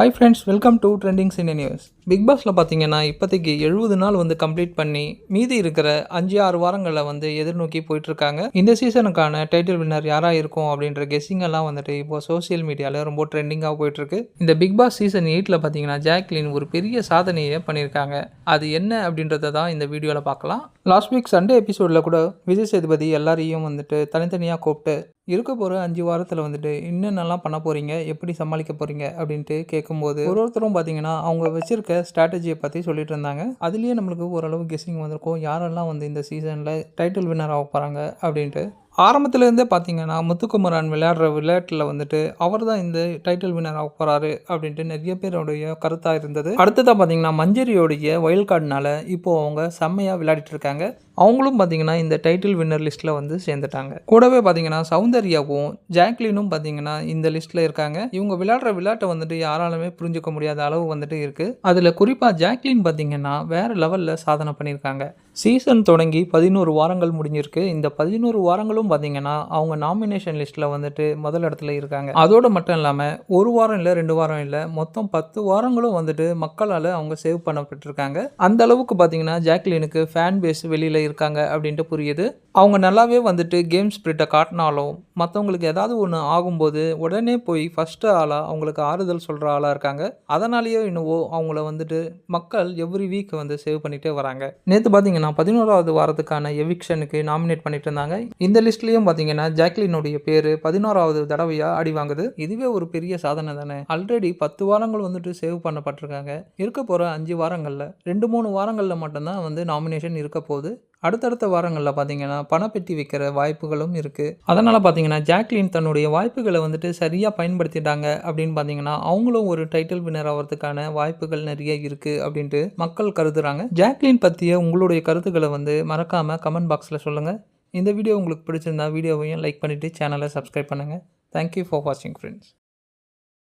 Hi friends welcome to trendings in news big பாஸில் பார்த்தீங்கன்னா இப்போதைக்கு எழுபது நாள் வந்து கம்ப்ளீட் பண்ணி மீதி இருக்கிற அஞ்சு ஆறு வாரங்களில் வந்து எதிர்நோக்கி போயிட்டுருக்காங்க. இந்த சீசனுக்கான டைட்டில் வின்னர் யாராக இருக்கும் அப்படின்ற கெஸ்ஸிங் எல்லாம் வந்துட்டு இப்போ சோஷியல் மீடியாவில் ரொம்ப ட்ரெண்டிங்காக போயிட்டுருக்கு. இந்த பிக் பாஸ் சீசன் எயிட்டில் பார்த்தீங்கன்னா ஜாக்லின் ஒரு பெரிய சாதனையை பண்ணியிருக்காங்க. அது என்ன அப்படின்றத தான் இந்த வீடியோவில் பார்க்கலாம். லாஸ்ட் வீக் சண்டே எபிசோடில் கூட விஜய் சேதுபதி எல்லாரையும் வந்துட்டு தனித்தனியாக கூப்பிட்டு இருக்க போகிற அஞ்சு வாரத்தில் வந்துட்டு என்னென்னலாம் பண்ண போகிறீங்க எப்படி சமாளிக்க போகிறீங்க அப்படின்ட்டு கேட்கும்போது ஒரு ஒருத்தரும் பார்த்தீங்கன்னா அவங்க வச்சுருக்க ஸ்ட்ராட்டஜியை பற்றி சொல்லிட்டு இருந்தாங்க. அதுலேயே நம்மளுக்கு ஓரளவு கெஸ்ஸிங் வந்திருக்கும். யாரெல்லாம் வந்து இந்த சீசனில் டைட்டில் வின்னர் ஆக போகிறாங்க அப்படின்ட்டு ஆரம்பத்துலேருந்தே பார்த்தீங்கன்னா முத்துக்குமரன் விளையாடுற விளையாட்டில் வந்துட்டு அவர் தான் இந்த டைட்டில் வின்னர் ஆக போகிறாரு அப்படின்ட்டு நிறைய பேருடைய கருத்தாக இருந்தது. அடுத்ததாக பார்த்தீங்கன்னா மஞ்சரியோடைய வயல் கார்டுனால இப்போது அவங்க செம்மையாக விளையாடிட்டு இருக்காங்க. அவங்களும் பார்த்தீங்கன்னா இந்த டைட்டில் வின்னர் லிஸ்ட்டில் வந்து சேர்ந்துட்டாங்க. கூடவே பார்த்தீங்கன்னா சௌந்தர்யாவும் ஜாக்லினும் பார்த்தீங்கன்னா இந்த லிஸ்ட்டில் இருக்காங்க. இவங்க விளையாடுற விளையாட்டை வந்துட்டு யாராலுமே புரிஞ்சுக்க முடியாத அளவு வந்துட்டு இருக்குது அதில் குறிப்பாக ஜாக்லின் பார்த்தீங்கன்னா வேறு லெவலில் சாதனை பண்ணியிருக்காங்க. சீசன் தொடங்கி பதினோரு வாரங்கள் முடிஞ்சிருக்கு. இந்த பதினோரு வாரங்களும் பார்த்தீங்கன்னா அவங்க நாமினேஷன் லிஸ்ட்டில் வந்துட்டு முதல் இடத்துல இருக்காங்க. அதோடு மட்டும் இல்லாமல் ஒரு வாரம் இல்லை ரெண்டு வாரம் இல்லை மொத்தம் பத்து வாரங்களும் வந்துட்டு மக்களால் அவங்க சேவ் பண்ணப்பட்டிருக்காங்க. அந்த அளவுக்கு பார்த்தீங்கன்னா ஜாக்லினுக்கு ஃபேன் பேஸ் வெளியில் இருக்காங்க அப்படின்ட்டு புரியுது. அவங்க நல்லாவே வந்துட்டு கேம் ஸ்பிரிட்டை காட்டினாலும் மற்றவங்களுக்கு ஏதாவது ஒன்று ஆகும்போது உடனே போய் ஃபஸ்ட்டு ஆளாக அவங்களுக்கு ஆறுதல் சொல்கிற ஆளாக இருக்காங்க. அதனாலேயோ என்னவோ அவங்கள வந்துட்டு மக்கள் எவ்ரி வீக் வந்து சேவ் பண்ணிகிட்டே வராங்க. நேற்று பார்த்தீங்கன்னா பதினோராவது வாரத்துக்கான எவிக்ஷனுக்கு நாமினேட் பண்ணிட்டு இருந்தாங்க. இந்த லிஸ்ட்லேயும் பார்த்தீங்கன்னா ஜாக்லினுடைய பேர் பதினோராவது தடவையாக அடி வாங்குது. இதுவே ஒரு பெரிய சாதனை தானே. ஆல்ரெடி பத்து வாரங்கள் வந்துட்டு சேவ் பண்ணப்பட்டிருக்காங்க. இருக்க போகிற அஞ்சு வாரங்களில் ரெண்டு மூணு வாரங்களில் மட்டும்தான் வந்து நாமினேஷன் இருக்க போகுது. அடுத்தடுத்த வாரங்களில் பார்த்தீங்கன்னா பணப்பெட்டி வைக்கிற வாய்ப்புகளும் இருக்குது அதனால் பார்த்தீங்கன்னா ஜாக்லின் தன்னுடைய வாய்ப்புகளை வந்துட்டு சரியாக பயன்படுத்திட்டாங்க அப்படின்னு பார்த்தீங்கன்னா அவங்களும் ஒரு டைட்டில் வின்னர் ஆகிறதுக்கான வாய்ப்புகள் நிறைய இருக்குது அப்படின்ட்டு மக்கள் கருதுறாங்க. ஜாக்லின் பற்றிய உங்களுடைய கருத்துக்களை வந்து மறக்காமல் கமெண்ட் பாக்ஸில் சொல்லுங்கள் இந்த வீடியோ உங்களுக்கு பிடிச்சிருந்தா வீடியோவையும் லைக் பண்ணிவிட்டு சேனலை சப்ஸ்கிரைப் பண்ணுங்கள் தேங்க்யூ ஃபார் வாட்சிங் ஃப்ரெண்ட்ஸ்